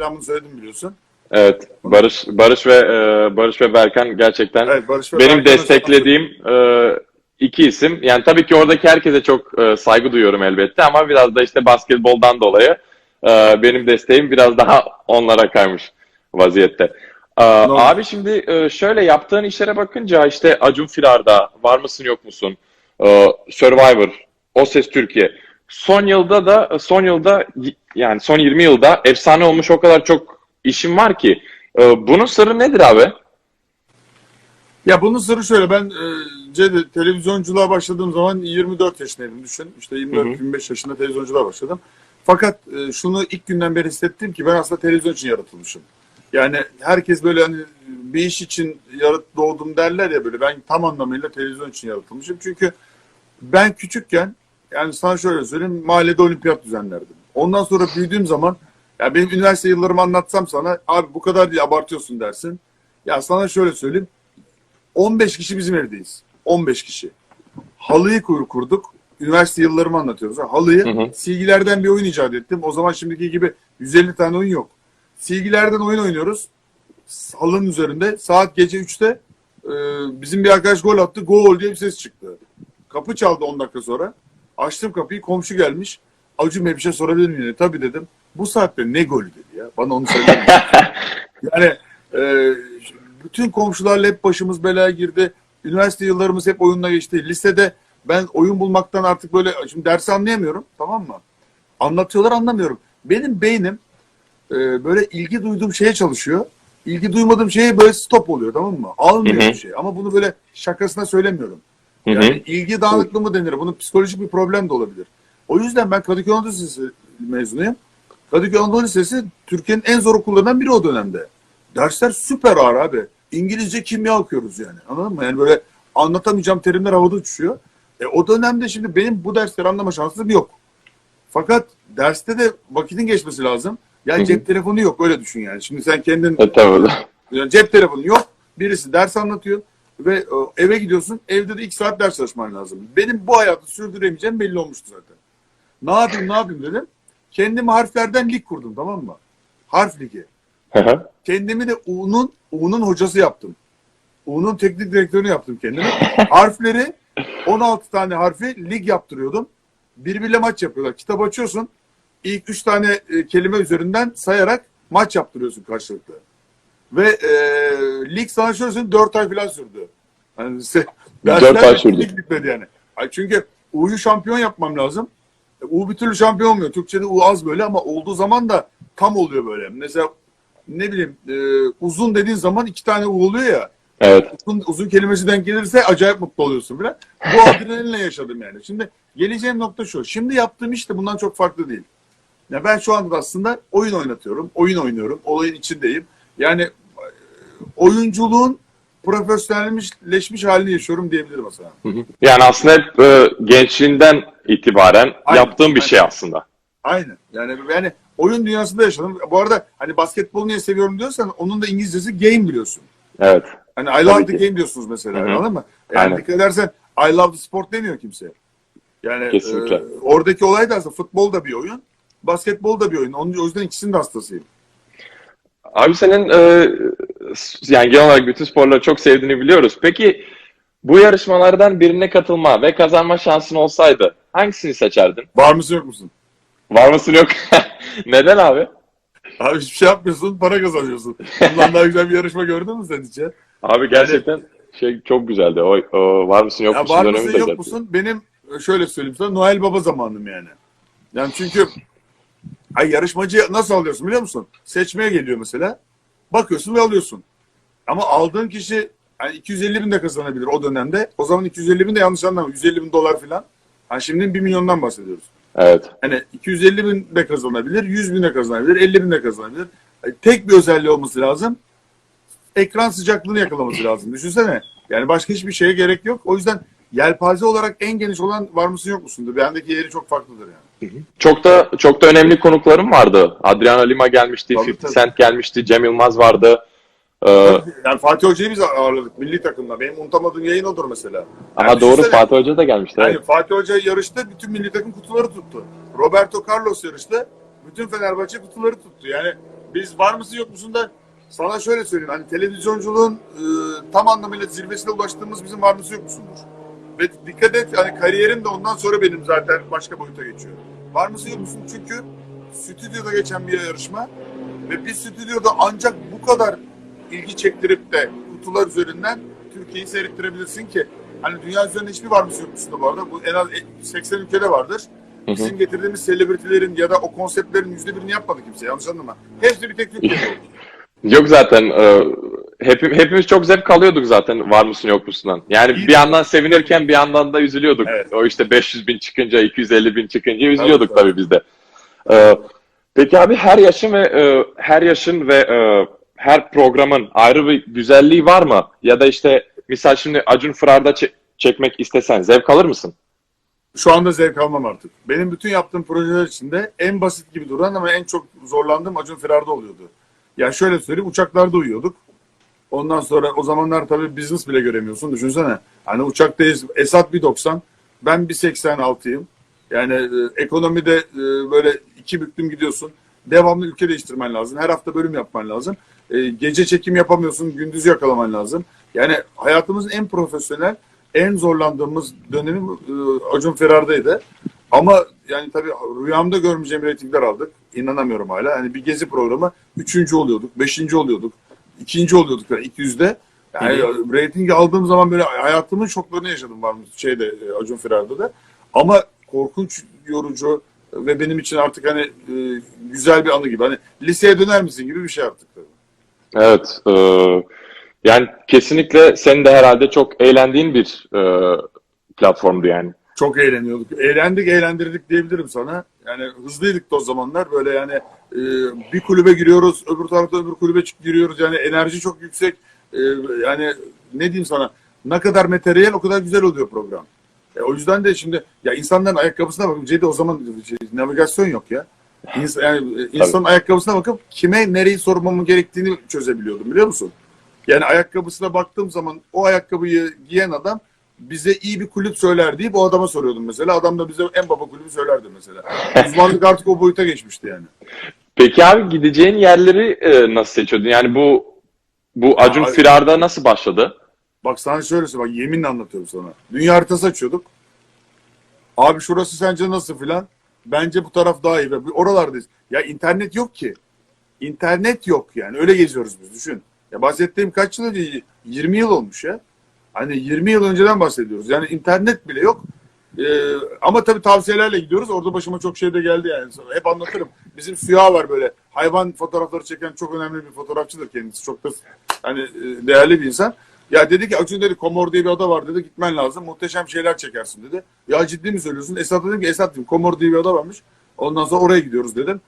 selamını söyledim biliyorsun. Evet. Barış Barış ve e, Barış ve Berkan gerçekten Evet Barış ve benim Berkan'a desteklediğim e, iki isim. Yani tabii ki oradaki herkese çok e, saygı duyuyorum elbette ama biraz da işte basketboldan dolayı e, benim desteğim biraz daha onlara kaymış vaziyette. E, abi şimdi e, şöyle yaptığın işlere bakınca işte Acun Firar'da var mısın yok musun? E, Survivor, O Ses Türkiye. Son yılda da son yılda yani son 20 yılda efsane olmuş o kadar çok işim var ki. E, bunun sırrı nedir abi? Ya bunun sırrı şöyle ben e, televizyonculuğa başladığım zaman 24 yaşındaydım düşün. İşte 24-25 yaşında televizyonculuğa başladım. Fakat e, şunu ilk günden beri hissettim ki ben aslında televizyon için yaratılmışım. Yani herkes böyle hani bir iş için yarat doğdum derler ya böyle ben tam anlamıyla televizyon için yaratılmışım. Çünkü ben küçükken yani sana şöyle söyleyeyim mahallede olimpiyat düzenlerdim. Ondan sonra büyüdüğüm zaman ya benim üniversite yıllarımı anlatsam sana abi bu kadar diye abartıyorsun dersin. Ya sana şöyle söyleyeyim 15 kişi bizim evdeyiz. 15 kişi. Halıyı kur kurduk. Üniversite yıllarımı anlatıyoruz. Halıyı Hı hı. silgilerden bir oyun icat ettim. O zaman şimdiki gibi 150 tane oyun yok. Silgilerden oyun oynuyoruz. Halının üzerinde. Saat gece 3'te e, bizim bir arkadaş gol attı. Gol diye bir ses çıktı. Kapı çaldı 10 dakika sonra. Açtım kapıyı. Komşu gelmiş. Acun Bey bir şey sorabilir miyim? dedi. Tabii dedim. Bu saatte ne golü dedi ya. Bana onu misin? yani e, bütün komşularla hep başımız belaya girdi. Üniversite yıllarımız hep oyunla geçti. Lisede ben oyun bulmaktan artık böyle şimdi dersi anlayamıyorum tamam mı? Anlatıyorlar anlamıyorum. Benim beynim e, böyle ilgi duyduğum şeye çalışıyor. İlgi duymadığım şeye böyle stop oluyor tamam mı? Almıyor bir şey. Ama bunu böyle şakasına söylemiyorum. Hı hı. Yani ilgi dağınıklığı mı denir? Bunun psikolojik bir problem de olabilir. O yüzden ben Kadıköy Anadolu Lisesi mezunuyum. Kadıköy Anadolu Lisesi Türkiye'nin en zor okullarından biri o dönemde. Dersler süper ağır abi. İngilizce kimya okuyoruz yani. Anladın mı? Yani böyle anlatamayacağım terimler havada uçuşuyor. E, o dönemde şimdi benim bu dersleri anlama şansım yok. Fakat derste de vakitin geçmesi lazım. Yani hı. cep telefonu yok öyle düşün yani. Şimdi sen kendin E, tabii. yani cep telefonu yok. Birisi ders anlatıyor ve e, eve gidiyorsun. Evde de iki saat ders çalışman lazım. Benim bu hayatı sürdüremeyeceğim belli olmuştu zaten. Ne yapayım ne yapayım dedim. Kendimi harflerden lig kurdum tamam mı? Harf ligi. Kendimi de U'nun U'nun hocası yaptım. U'nun teknik direktörünü yaptım kendime. Harfleri 16 tane harfi lig yaptırıyordum. Birbiriyle maç yapıyorlar. Kitap açıyorsun. İlk 3 tane e, kelime üzerinden sayarak maç yaptırıyorsun karşılıklı. Ve e, lig sana şöyle söyleyeyim 4 ay falan sürdü. Yani se- Dört ay sürdü. Lig bitmedi yani. Ay çünkü U'yu şampiyon yapmam lazım. E, U bir türlü şampiyon olmuyor. Türkçe'de U az böyle ama olduğu zaman da tam oluyor böyle. Mesela ne bileyim e, uzun dediğin zaman iki tane U oluyor ya. Evet. Uzun, uzun kelimesi denk gelirse acayip mutlu oluyorsun falan. Bu adrenalinle yaşadım yani. Şimdi geleceğim nokta şu. Şimdi yaptığım iş de bundan çok farklı değil. Ya ben şu anda da aslında oyun oynatıyorum. Oyun oynuyorum. Olayın içindeyim. Yani oyunculuğun profesyonelleşmiş halini yaşıyorum diyebilirim aslında. Hı hı. Yani aslında hep e, gençliğinden itibaren Aynen, yaptığım bir aynen. şey aslında. Aynen. Yani yani oyun dünyasında yaşadım. Bu arada hani basketbolu niye seviyorum diyorsan onun da İngilizcesi game biliyorsun. Evet. Hani I love Tabii the ki. game diyorsunuz mesela Hı hı. anladın mı? Yani Aynen. dikkat edersen I love the sport demiyor kimse. Yani Kesinlikle. e, oradaki olay da aslında futbol da bir oyun, basketbol da bir oyun. Onun, o yüzden ikisinin de hastasıyım. Abi senin e, yani genel olarak bütün sporları çok sevdiğini biliyoruz. Peki bu yarışmalardan birine katılma ve kazanma şansın olsaydı hangisini seçerdin? Var mısın yok musun? Var mısın yok? Neden abi? Abi hiçbir şey yapmıyorsun, para kazanıyorsun. Bundan daha güzel bir yarışma gördün mü sen hiç ya? Abi gerçekten şey çok güzeldi. O, o var mısın yok Ya musun var mısın yok musun? Benim e, şöyle söyleyeyim sana Noel Baba zamanım yani. Yani çünkü ay yarışmacı nasıl alıyorsun biliyor musun? Seçmeye geliyor mesela. Bakıyorsun ve alıyorsun. Ama aldığın kişi yani 250 bin de kazanabilir o dönemde. O zaman 250 bin de yanlış anlama. 150 bin dolar falan. Ha şimdi 1 milyondan bahsediyoruz. Evet. Hani 250 bin de kazanabilir, 100 bin de kazanabilir, 50 bin de kazanabilir. Yani tek bir özelliği olması lazım. Ekran sıcaklığını yakalaması lazım. Düşünsene. Yani başka hiçbir şeye gerek yok. O yüzden yelpaze olarak en geniş olan var mısın yok musundur? Bendeki yeri çok farklıdır yani. Çok da çok da önemli konuklarım vardı. Adriano Lima gelmişti, Tabii, 50 tabii. Cent gelmişti, Cem Yılmaz vardı. Ee, Yani Fatih Hoca'yı biz ağırladık milli takımda. Benim unutamadığım yayın odur mesela. aha Yani doğru düşünsene, Fatih Hoca da gelmişti. Yani Evet. Fatih Hoca yarıştı, bütün milli takım kutuları tuttu. Roberto Carlos yarıştı, bütün Fenerbahçe kutuları tuttu. Yani biz var mısın yok musun da sana şöyle söyleyeyim. Hani televizyonculuğun e, tam anlamıyla zirvesine ulaştığımız bizim var mısın yok musundur. Ve dikkat et hani kariyerim de ondan sonra benim zaten başka boyuta geçiyor. Var mısın yok musun? Çünkü stüdyoda geçen bir yarışma ve bir stüdyoda ancak bu kadar ilgi çektirip de kutular üzerinden Türkiye'yi seyrettirebilirsin ki hani dünya üzerinde hiçbir var mısın yok musun da bu arada bu en az 80 ülkede vardır. Hı hı. Bizim getirdiğimiz selebritilerin ya da o konseptlerin yüzde birini yapmadı kimse yanlış anlama. Hepsi bir tek Türkiye'de oldu. Yok zaten e, hepim, hepimiz çok zevk alıyorduk zaten var mısın yok musundan. Yani İyi. bir yandan sevinirken bir yandan da üzülüyorduk. Evet. O işte 500 bin çıkınca 250 bin çıkınca üzülüyorduk Tabii, tabii, biz de. E, peki abi her yaşın ve e, her yaşın ve e, her programın ayrı bir güzelliği var mı? Ya da işte misal şimdi Acun Fırar'da çe- çekmek istesen zevk alır mısın? Şu anda zevk almam artık. Benim bütün yaptığım projeler içinde en basit gibi duran ama en çok zorlandığım Acun Firar'da oluyordu. Ya şöyle söyleyeyim uçaklarda uyuyorduk. Ondan sonra o zamanlar tabii business bile göremiyorsun. Düşünsene. Hani uçaktayız. Esat 1.90. Ben 1.86'yım. Yani e, ekonomide e, böyle iki büktüm gidiyorsun. Devamlı ülke değiştirmen lazım. Her hafta bölüm yapman lazım. E, gece çekim yapamıyorsun. Gündüz yakalaman lazım. Yani hayatımızın en profesyonel, en zorlandığımız dönemi e, Acun Ferar'daydı. Ama yani tabii rüyamda görmeyeceğim reytingler aldık. İnanamıyorum hala. Hani bir gezi programı üçüncü oluyorduk, beşinci oluyorduk, ikinci oluyorduk yani ilk yüzde. Yani reytingi aldığım zaman böyle hayatımın şoklarını yaşadım var mı şeyde e, Acun Firar'da da. Ama korkunç yorucu ve benim için artık hani e, güzel bir anı gibi. Hani liseye döner misin gibi bir şey artık. Evet. e, yani kesinlikle senin de herhalde çok eğlendiğin bir e, platformdu yani. Çok eğleniyorduk. Eğlendik, eğlendirdik diyebilirim sana. Yani hızlıydık da o zamanlar. Böyle yani e, bir kulübe giriyoruz, öbür tarafta öbür kulübe çık giriyoruz. Yani enerji çok yüksek. E, yani ne diyeyim sana? Ne kadar materyal o kadar güzel oluyor program. E, o yüzden de şimdi ya insanların ayakkabısına bakıp Cedi o zaman şey, navigasyon yok ya. İnsan, yani, e, insanın ayakkabısına bakıp kime nereyi sormamın gerektiğini çözebiliyordum biliyor musun? Yani ayakkabısına baktığım zaman o ayakkabıyı giyen adam bize iyi bir kulüp söyler deyip o adama soruyordum mesela. Adam da bize en baba kulübü söylerdi mesela. Uzmanlık artık o boyuta geçmişti yani. Peki abi gideceğin yerleri e, nasıl seçiyordun? Yani bu bu Acun Abi- Firar'da nasıl başladı? Bak sana şöyle söyleyeyim, bak yeminle anlatıyorum sana. Dünya haritası açıyorduk. Abi şurası sence nasıl filan? Bence bu taraf daha iyi. Oralardayız. Ya internet yok ki. İnternet yok yani. Öyle geziyoruz biz düşün. Ya bahsettiğim kaç yıl önce? 20 yıl olmuş ya. Hani 20 yıl önceden bahsediyoruz. Yani internet bile yok. Ee, ama tabii tavsiyelerle gidiyoruz. Orada başıma çok şey de geldi yani. Sonra Hep anlatırım. Bizim Süha var böyle. Hayvan fotoğrafları çeken çok önemli bir fotoğrafçıdır kendisi. Çok da hani e, değerli bir insan. Ya dedi ki Acun dedi Komor diye bir ada var dedi. Gitmen lazım. Muhteşem şeyler çekersin dedi. Ya ciddi mi söylüyorsun? Esat dedim ki Esat dedim Komor diye bir ada varmış. Ondan sonra oraya gidiyoruz dedim.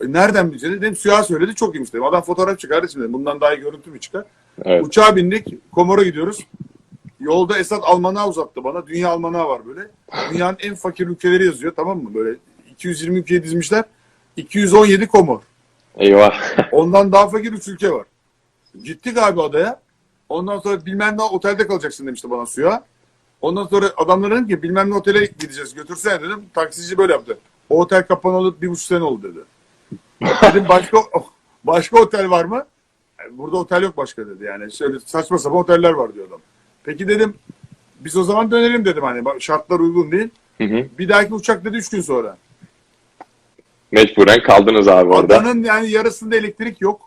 E, nereden bileceğini dedim. Süha söyledi çok iyiymiş dedim. Adam fotoğraf çıkardı şimdi. Bundan daha iyi görüntü mü çıkar? Evet. Uçağa bindik. Komor'a gidiyoruz. Yolda Esat almanağı uzattı bana. Dünya almanağı var böyle. Dünyanın en fakir ülkeleri yazıyor tamam mı? Böyle 220 ülkeye dizmişler. 217 Komor. Eyvah. Ondan daha fakir üç ülke var. Gittik abi adaya. Ondan sonra bilmem ne otelde kalacaksın demişti bana suya. Ondan sonra adamlara dedim ki bilmem ne otele gideceğiz götürsene dedim. Taksici böyle yaptı. O otel kapanalı bir buçuk sene oldu dedi. dedim başka başka otel var mı? "E, Burada otel yok başka dedi yani. Şöyle saçma sapan oteller var diyor adam. Peki dedim biz o zaman dönelim dedim hani bak şartlar uygun değil. Hı hı. Bir dahaki uçak dedi üç gün sonra. Mecburen kaldınız abi orada. Adanın yani yarısında elektrik yok.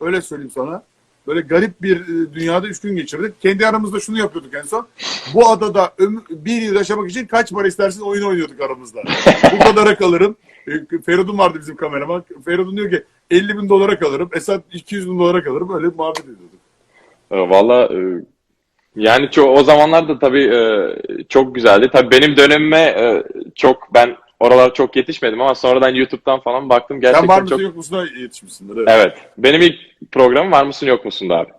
Öyle söyleyeyim sana. Böyle garip bir e, dünyada üç gün geçirdik. Kendi aramızda şunu yapıyorduk en son. Bu adada ömür, bir yıl yaşamak için kaç para istersin oyun oynuyorduk aramızda. Bu kadara kalırım. E, Feridun vardı bizim kameraman. Feridun diyor ki 50 bin dolara kalırım. Esat 200 bin dolara kalırım. Öyle muhabbet ediyorduk. E, Valla e, yani ço- o zamanlar da tabii e, çok güzeldi. Tabii benim dönemime e, çok ben oralara çok yetişmedim ama sonradan YouTube'dan falan baktım Sen gerçekten var mısın çok yok musun da yetişmişsindir. Evet. Evet. Benim ilk programım var mısın yok musun abi.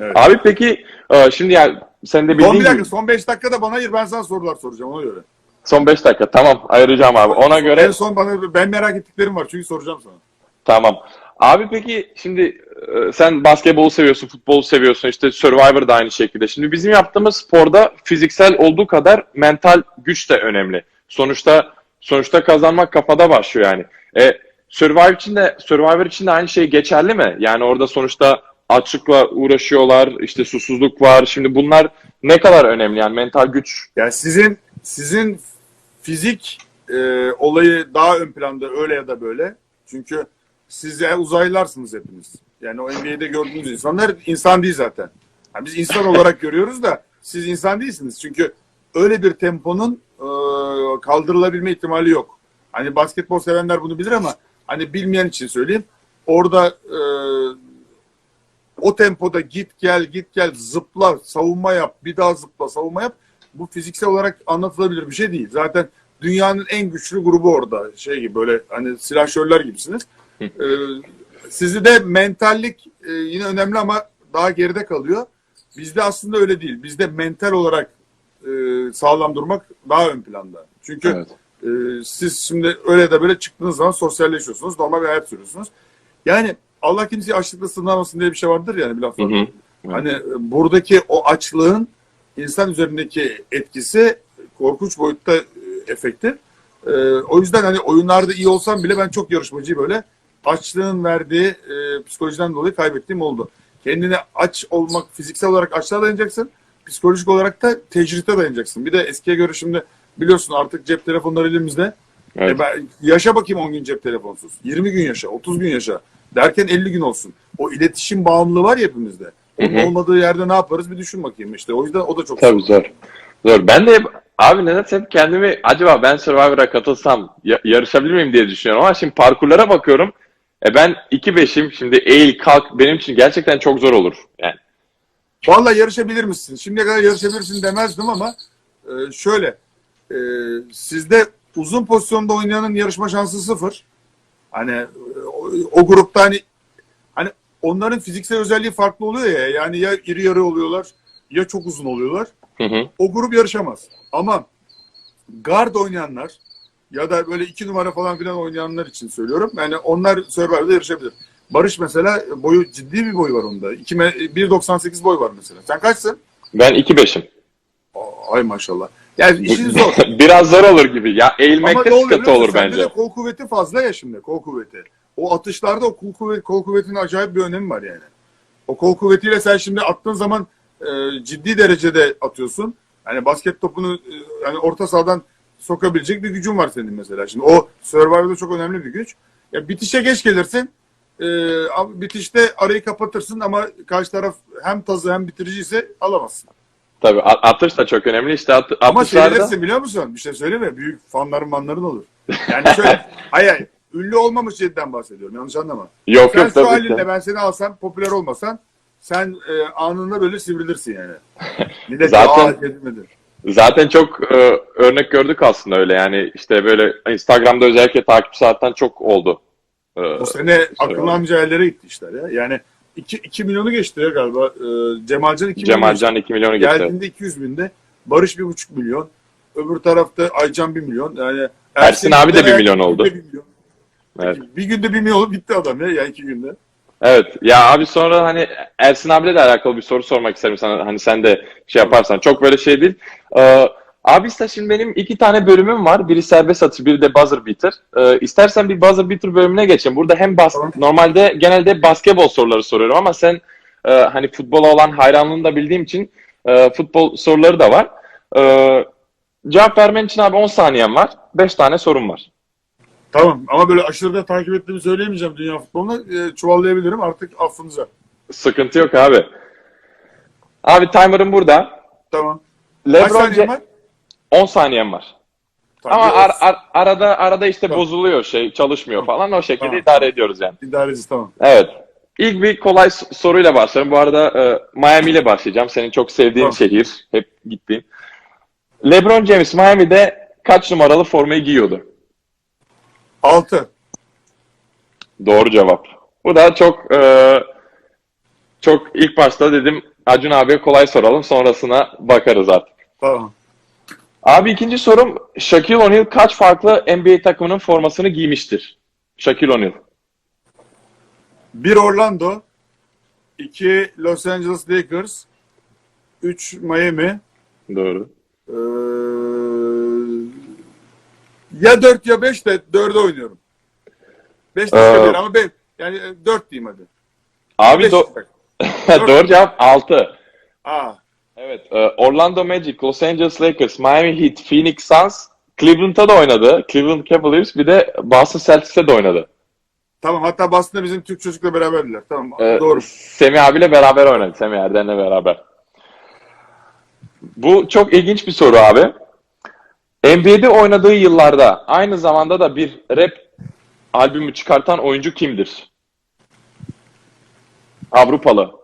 Evet. Abi peki e, şimdi yani sen de Son bildiğin bir dakika gibi son 5 dakikada bana ayır ben sana sorular soracağım ona göre. son 5 dakika tamam ayıracağım abi. Ona göre En son bana ben merak ettiklerim var çünkü soracağım sana. Tamam. Abi peki şimdi sen basketbolu seviyorsun, futbolu seviyorsun, işte Survivor da aynı şekilde. Şimdi bizim yaptığımız sporda fiziksel olduğu kadar mental güç de önemli. Sonuçta sonuçta kazanmak kafada başlıyor yani. E, Survivor için de Survivor için de aynı şey geçerli mi? Yani orada sonuçta açlıkla uğraşıyorlar, işte susuzluk var. Şimdi bunlar ne kadar önemli yani mental güç. Yani sizin sizin fizik e, olayı daha ön planda öyle ya da böyle. Çünkü siz uzaylılarsınız hepiniz. Yani o NBA'de gördüğünüz insanlar insan değil zaten. Yani biz insan olarak görüyoruz da siz insan değilsiniz. Çünkü öyle bir temponun e, kaldırılabilme ihtimali yok. Hani basketbol sevenler bunu bilir ama hani bilmeyen için söyleyeyim. Orada e, o tempoda git gel git gel zıpla savunma yap bir daha zıpla savunma yap bu fiziksel olarak anlatılabilir bir şey değil. Zaten dünyanın en güçlü grubu orada şey gibi böyle hani silahşörler gibisiniz. Ee, sizi de mentallik e, yine önemli ama daha geride kalıyor. Bizde aslında öyle değil. Bizde mental olarak e, sağlam durmak daha ön planda. Çünkü Evet. ee, siz şimdi öyle de böyle çıktığınız zaman sosyalleşiyorsunuz. Normal bir hayat sürüyorsunuz. Yani Allah kimseyi açlıkla sınamasın diye bir şey vardır yani bir laf Hı var. hı. Evet. Hani e, buradaki o açlığın insan üzerindeki etkisi korkunç boyutta e, efekti. Ee, o yüzden hani oyunlarda iyi olsam bile ben çok yarışmacıyı böyle açlığın verdiği e, psikolojiden dolayı kaybettiğim oldu. Kendine aç olmak, fiziksel olarak açlığa dayanacaksın. Psikolojik olarak da tecrite dayanacaksın. Bir de eskiye göre şimdi biliyorsun artık cep telefonları elimizde. Evet. E ben, yaşa bakayım 10 gün cep telefonsuz. 20 gün yaşa, 30 gün yaşa. Derken 50 gün olsun. O iletişim bağımlılığı var ya hepimizde. Onun olmadığı yerde ne yaparız bir düşün bakayım işte. O yüzden o da çok Tabii zor. Zor. Ben de hep, abi nedense hep kendimi acaba ben Survivor'a katılsam ya- yarışabilir miyim diye düşünüyorum ama şimdi parkurlara bakıyorum. E ben 2-5'im şimdi eğil kalk benim için gerçekten çok zor olur. Yani Vallahi yarışabilir misin? Şimdiye kadar yarışabilirsin demezdim ama e, şöyle e, sizde uzun pozisyonda oynayanın yarışma şansı sıfır. Hani e, o, o grupta hani hani onların fiziksel özelliği farklı oluyor ya. Yani ya iri yarı oluyorlar ya çok uzun oluyorlar. hı hı. O grup yarışamaz. Ama guard oynayanlar ya da böyle iki numara falan filan oynayanlar için söylüyorum. Yani onlar Survivor'da yarışabilir. Barış mesela boyu ciddi bir boy var onda. 2 me- 1.98 boy var mesela. Sen kaçsın? Ben 2-5'im. Aa, Ay maşallah. Yani işin zor. Biraz zor olur gibi. Ya eğilmek Ama sıkıntı olur bence. de kol kuvveti fazla ya şimdi. Kol kuvveti. O atışlarda o kol, kuvvet, kol kuvvetinin acayip bir önemi var yani. O kol kuvvetiyle sen şimdi attığın zaman e, ciddi derecede atıyorsun. Hani basket topunu e, hani orta sahadan sokabilecek bir gücün var senin mesela. Şimdi o Survivor'da çok önemli bir güç. Ya bitişe geç gelirsin. E, bitişte arayı kapatırsın ama karşı taraf hem tazı hem bitirici ise alamazsın. Tabii atış da çok önemli. İşte at, Ama atışlarda seyredilirsin biliyor musun? Bir şey söyleme. Büyük fanların manların olur. Yani şöyle. hayır hayır. Ünlü olmamış cidden bahsediyorum. Yanlış anlama. yok Sen yok şu tabii halinle ki. ben seni alsam popüler olmasan sen e, anında böyle sivrilirsin yani. Millet Zaten- aa. Zaten çok e, örnek gördük aslında öyle yani işte böyle Instagram'da özellikle takipçi zaten çok oldu. E, O sene akıllı amca ellere gitti işler ya. Yani 2, 2 milyonu geçti ya galiba. E, Cemalcan 2 milyon Cemalcan 2 milyonu geçti. Geldiğinde 200 binde. Barış 1,5 milyon. Öbür tarafta Aycan 1 milyon. Yani Ersin abi de bir Ayak milyon günde oldu. bir milyon. Evet. Bir günde 1 milyon bitti adam ya. Ya iki günde. Evet. Ya abi sonra hani Ersin abiyle de alakalı bir soru sormak isterim sana. Hani sen de şey yaparsan. Çok böyle şey değil. Ee, abi işte şimdi benim iki tane bölümüm var. Biri serbest atış, biri de buzzer beater. Ee, istersen bir buzzer beater bölümüne geçelim. Burada hem bas Tamam. normalde genelde basketbol soruları soruyorum ama sen e, hani futbola olan hayranlığını da bildiğim için e, futbol soruları da var. Ee, cevap vermen için abi 10 saniyen var. 5 tane sorum var. Tamam ama böyle aşırı da takip ettiğimi söyleyemeyeceğim dünya futbolunu. E, çuvallayabilirim artık affınıza. Sıkıntı yok abi. Abi timer'ım burada. Tamam. Kaç LeBron Ce- var? 10 saniyem var. Tamam, Ama ar- ar- arada arada işte Tamam. bozuluyor şey, çalışmıyor falan. O şekilde Tamam. idare ediyoruz yani. idareci tamam. Evet. İlk bir kolay s- soruyla başlayalım. Bu arada e, Miami ile başlayacağım. Senin çok sevdiğin Tamam. şehir. Hep gittiğin. LeBron James Miami'de kaç numaralı formayı giyiyordu? 6. Doğru cevap. Bu da çok e, çok ilk başta dedim Acun abiye kolay soralım. Sonrasına bakarız artık. Tamam. Abi ikinci sorum Shaquille O'Neal kaç farklı NBA takımının formasını giymiştir? Shaquille O'Neal. 1 Orlando. 2 Los Angeles Lakers. 3 Miami. Doğru. Ee, ya 4 ya 5 de 4'e oynuyorum. Beş dakika Ee, değil ama ben yani e, dört diyeyim hadi. Abi Beş do- dakika. doğru cevap 6. Aa, Evet. e, Orlando Magic, Los Angeles Lakers, Miami Heat, Phoenix Suns, Cleveland'da da oynadı. Cleveland Cavaliers bir de Boston Celtics'te de oynadı. tamam hatta Boston'da bizim Türk çocukla beraberdiler. Tamam Ee, doğru. Semih abiyle beraber oynadı. Semih Erden'le beraber. Bu çok ilginç bir soru abi. NBA'de oynadığı yıllarda aynı zamanda da bir rap albümü çıkartan oyuncu kimdir? Avrupalı.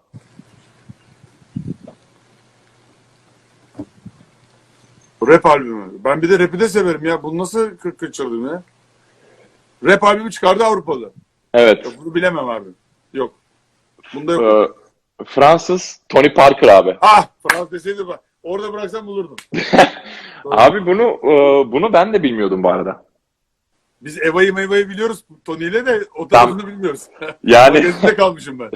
Rap albümü. Ben bir de rap'i de severim ya. Bunu nasıl kır kaçırdım ya? Rap albümü çıkardı Avrupalı. Evet. Yok, bunu bilemem abi. Yok. Bunda yok. Ee, Fransız Tony Parker abi. ah! Fransız deseydi bak. Orada bıraksam bulurdum. Abi bunu e, bunu ben de bilmiyordum bu arada. Biz Eva'yı meyveyi biliyoruz Tony ile de o tarafını bilmiyoruz. Yani Gezide kalmışım ben.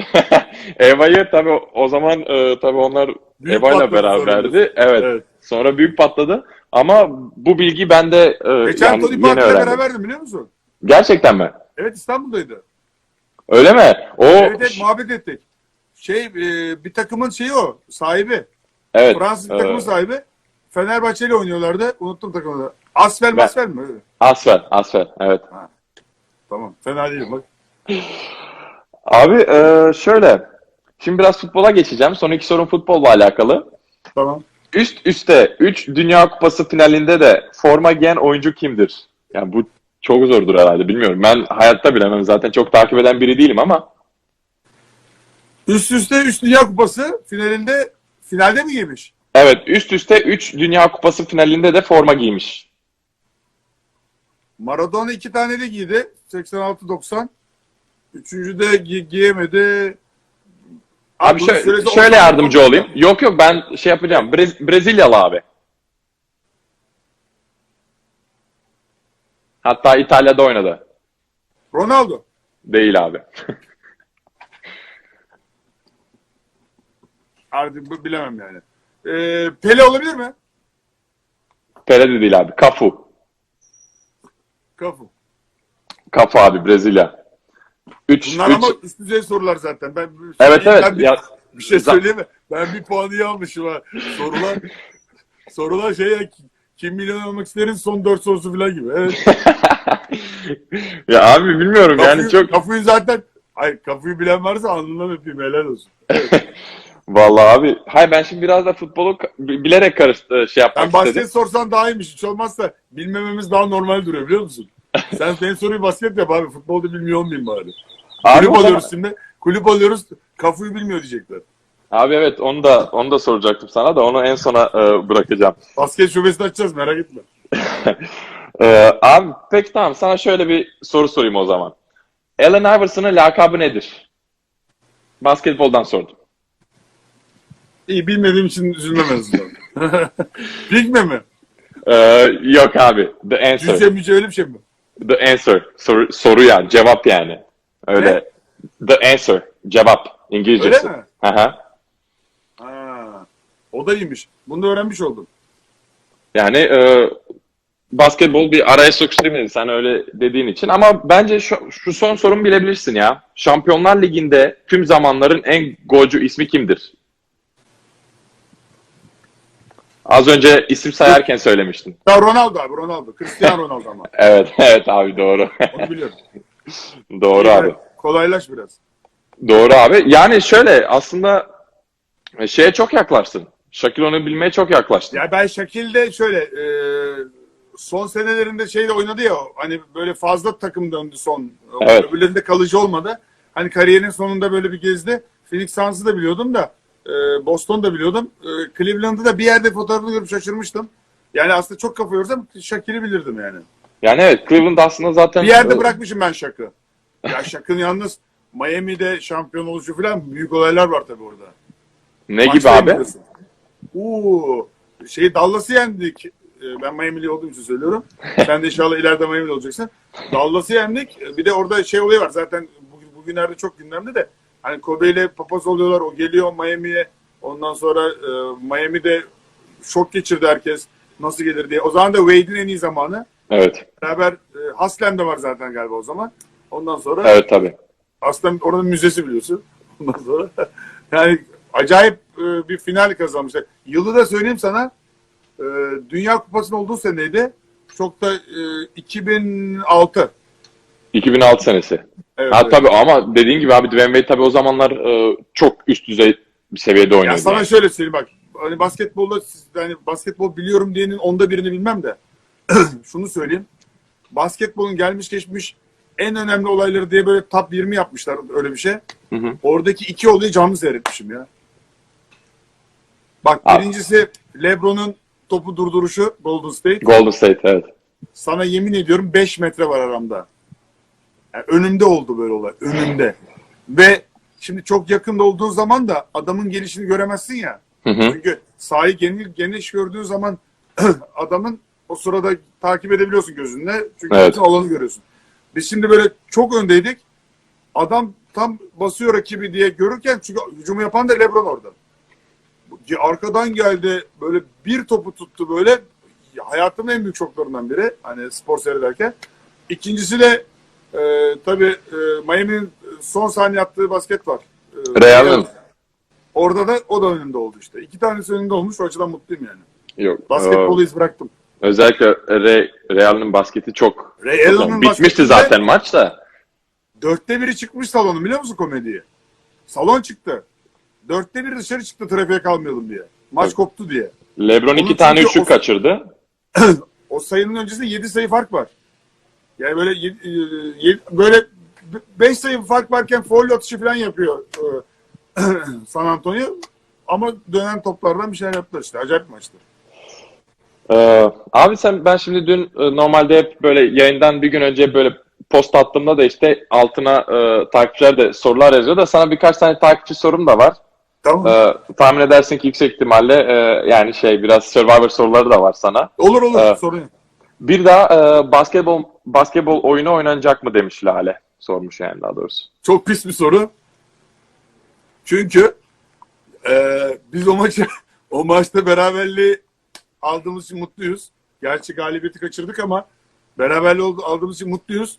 Eva'yı tabii o zaman e, tabii onlar Eva'yla beraberdi. Evet. Evet. Sonra büyük patladı. Ama bu bilgi bende e, Geçen yani Tony Parker'la beraberdim biliyor musun? Gerçekten mi? Evet İstanbul'daydı. Öyle mi? O Evet, evet muhabbet ettik. Şey e, bir takımın şeyi o. Sahibi. evet. Fransız bir e, takımın sahibi. Fenerbahçe ile oynuyorlardı. Unuttum takımı da. Asfer Ben- Masfer mi? Öyle. Asfer, Asfer. Evet. Tamam. Fena değil bak. Abi e, şöyle. Şimdi biraz futbola geçeceğim. Son iki sorum futbolla alakalı. Tamam. Üst üste 3 Dünya Kupası finalinde de forma giyen oyuncu kimdir? Yani bu çok zordur herhalde bilmiyorum. Ben hayatta bilemem zaten çok takip eden biri değilim ama Üst üste 3 Dünya Kupası finalinde finalde mi giymiş? Evet üst üste 3 Dünya Kupası finalinde de forma giymiş. Maradona iki tane de giydi. 86-90. Üçüncü de gi- giyemedi. Abi bunun şöyle, yardımcı olayım. Yok yok ben şey yapacağım. Brez- Brezilyalı abi. Hatta İtalya'da oynadı. Ronaldo. Değil abi. Artık bu- bilemem yani. Ee, Pele olabilir mi? Pele de değil abi. Cafu. Kafu. Cafu abi Brezilya. 3 Bunlar ama üst düzey sorular zaten. Ben Evet ben evet. bir, Ya, bir şey söyleyeyim mi? Ben bir puanı iyi almışım ha. Sorular sorular şey ya kim milyon olmak isterin son dört sorusu falan gibi. Evet. ya abi bilmiyorum yani Kafuyu- çok Kafuyu zaten ay kafuyu bilen varsa alnından öpeyim helal olsun. Vallahi abi. Hayır ben şimdi biraz da futbolu bilerek karıştı şey yapmak Ben basket istedim. sorsan daha iyiymiş. Hiç olmazsa bilmememiz daha normal duruyor biliyor musun? Sen senin soruyu basket yap abi. Futbolda bilmiyor olmayayım bari. Abi, Kulüp o zaman- alıyoruz şimdi. Kulüp alıyoruz. Kafuyu bilmiyor diyecekler. abi evet onu da onu da soracaktım sana da onu en sona e, bırakacağım. Basket şubesini açacağız merak etme. Ee, abi peki tamam sana şöyle bir soru sorayım o zaman. Allen Iverson'ın lakabı nedir? Basketboldan sordum. İyi bilmediğim için üzülmem en azından. Pigme mi? Ee, yok abi. The answer. Cüce müce öyle bir şey mi? The answer. Soru, soru yani. Cevap yani. Öyle. The answer. Cevap. İngilizcesi. Öyle mi? Aha. Ha. O da iyiymiş. Bunu da öğrenmiş oldum. Yani e, basketbol bir araya sokuşturmaydı sen öyle dediğin için. Ama bence şu, şu son sorumu bilebilirsin ya. Şampiyonlar Ligi'nde tüm zamanların en golcü ismi kimdir? Az önce isim sayarken söylemiştin. Ya Ronaldo abi Ronaldo. Cristiano Ronaldo ama. Evet, evet abi doğru. Onu biliyorum. doğru abi. Kolaylaş biraz. Doğru abi. Yani şöyle aslında e, şeye çok yaklaştın. Shaquille O'Neal bilmeye çok yaklaştın. Ya ben Şakil'de şöyle e, son senelerinde şeyde oynadı ya hani böyle fazla takım döndü son. Evet. Öbürlerinde kalıcı olmadı. Hani kariyerinin sonunda böyle bir gezdi. Phoenix Suns'ı da biliyordum da e, Boston'u da biliyordum. E, Cleveland'ı da bir yerde fotoğrafını görüp şaşırmıştım. Yani aslında çok kafa yorsam Şakil'i bilirdim yani. Yani evet Cleveland aslında zaten Bir yerde bırakmışım ben Şak'ı. Ya Şak'ın yalnız Miami'de şampiyon oluşu falan büyük olaylar var tabii orada. ne gibi Maçtayım abi? biliyorsun. Oo, şey Dallas'ı yendik. Ee, Ben Miami'li olduğum için söylüyorum. Sen de inşallah ileride Miami'li olacaksın. Dallas'ı yendik. Bir de orada şey olayı var zaten bugün, bugünlerde çok gündemde de. Hani Kobe ile papaz oluyorlar. O geliyor Miami'ye. Ondan sonra e, Miami'de şok geçirdi herkes. Nasıl gelir diye. O zaman da Wade'in en iyi zamanı. Evet. Beraber e, Haslem de var zaten galiba o zaman. Ondan sonra Evet tabii. aslında oranın müzesi biliyorsun. Ondan sonra yani acayip e, bir final kazanmışlar. Yılı da söyleyeyim sana. e, Dünya Kupası'nın olduğu seneydi. Çok da e, 2006. 2006 senesi. Evet, Ha evet. tabii ama dediğin gibi abi Dwayne Wade tabii o zamanlar e, çok üst düzey bir seviyede Ya oynuyordu. sana yani. şöyle söyleyeyim bak. Hani basketbolda hani basketbol biliyorum diyenin onda birini bilmem de şunu söyleyeyim. Basketbolun gelmiş geçmiş en önemli olayları diye böyle top 20 yapmışlar öyle bir şey. Hı hı. Oradaki iki olayı canlı seyretmişim ya. Bak Abi. birincisi LeBron'un topu durduruşu Golden State. Golden State evet. Sana yemin ediyorum 5 metre var aramda. Yani önümde oldu böyle olay. Önümde. Ve şimdi çok yakında olduğun zaman da adamın gelişini göremezsin ya. Hı hı. Çünkü sahayı geniş, geniş gördüğün zaman adamın o sırada takip edebiliyorsun gözünle. Çünkü Evet. bütün alanı görüyorsun. Biz şimdi böyle çok öndeydik. Adam tam basıyor rakibi diye görürken çünkü hücumu yapan da Lebron orada. Arkadan geldi böyle bir topu tuttu böyle hayatımın en büyük şoklarından biri hani spor seyrederken. İkincisi de e, tabii e, Miami'nin son saniye attığı basket var. E, Real'ın. Orada da o da önünde oldu işte. İki tanesi önünde olmuş. O açıdan mutluyum yani. Yok. Basketbolu iz bıraktım. özellikle Re, Real'ın basketi çok Ray Allen'ın bitmişti zaten maç da. Dörtte biri çıkmış salonun biliyor musun komediyi? Salon çıktı. Dörtte biri dışarı çıktı trafiğe kalmayalım diye. Maç Evet. koptu diye. LeBron Onun iki tane üçlük o- kaçırdı. O sayının öncesinde 7 sayı fark var. Yani böyle e, böyle 5 sayı fark varken foul atışı falan yapıyor e, San Antonio. Ama dönen toplardan bir şeyler yaptılar işte. Acayip maçtı. Ee, abi sen ben şimdi dün e, normalde hep böyle yayından bir gün önce böyle post attığımda da işte altına e, takipçiler de sorular yazıyor da sana birkaç tane takipçi sorum da var. Tamam. Ee, tahmin edersin ki yüksek ihtimalle e, yani şey biraz Survivor soruları da var sana. olur olur Evet. sorun yok. Bir daha e, basketbol basketbol oyunu oynanacak mı demiş Lale. Sormuş yani daha doğrusu. Çok pis bir soru. Çünkü eee, biz o maçı o maçta beraberliği aldığımız için mutluyuz. Gerçi galibiyeti kaçırdık ama beraberliği aldığımız için mutluyuz.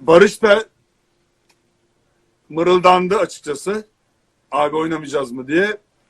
Barış da mırıldandı açıkçası. Abi oynamayacağız mı diye.